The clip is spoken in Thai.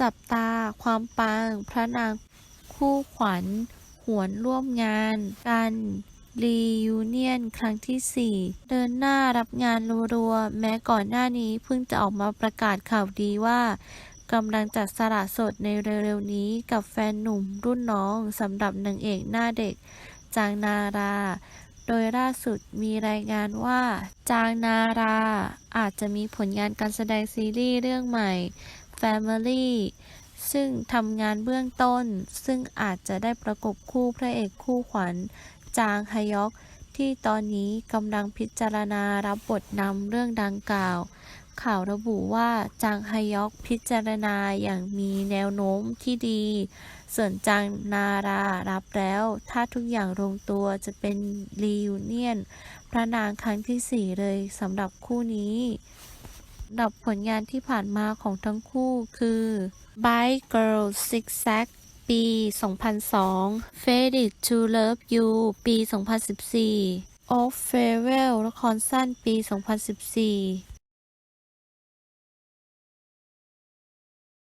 จับตา ความปัง พระนาง คู่ขวัญ หวนร่วมงาน กันรียูเนียนครั้งที่ 4 เดินหน้ารับงานรัวๆ แม้ก่อนหน้านี้เพิ่งจะออกมาประกาศข่าวดีว่ากำลังจัดสละสดในเร็วๆนี้กับแฟนหนุ่มรุ่นน้องสำหรับนางเอกหน้าเด็ก จางนารา โดยล่าสุดมีรายงานว่า จางนาราอาจจะมีผลงานการแสดงซีรีส์เรื่องใหม่ Family ซึ่งทำงานเบื้องต้น ซึ่งอาจจะได้ประกบคู่พระเอกคู่ขวัญ จางฮยอก ที่ตอนนี้กำลังพิจารณารับบทนำเรื่องดังกล่าว ข่าวระบุว่าจางฮยอกพิจารณาอย่างมีแนวโน้มที่ดี ส่วนจางนารารับแล้ว ถ้าทุกอย่างลงตัวจะเป็นรียูเนียน พระนางครั้งที่ 4 เลยสำหรับคู่นี้สำหรับผลงานที่ผ่านมาของทั้งคู่คือ Bye Girl Zigzag ปี 2002 Fade It to Love You ปี 2014 Off Farewell ละครสั้นปี 2014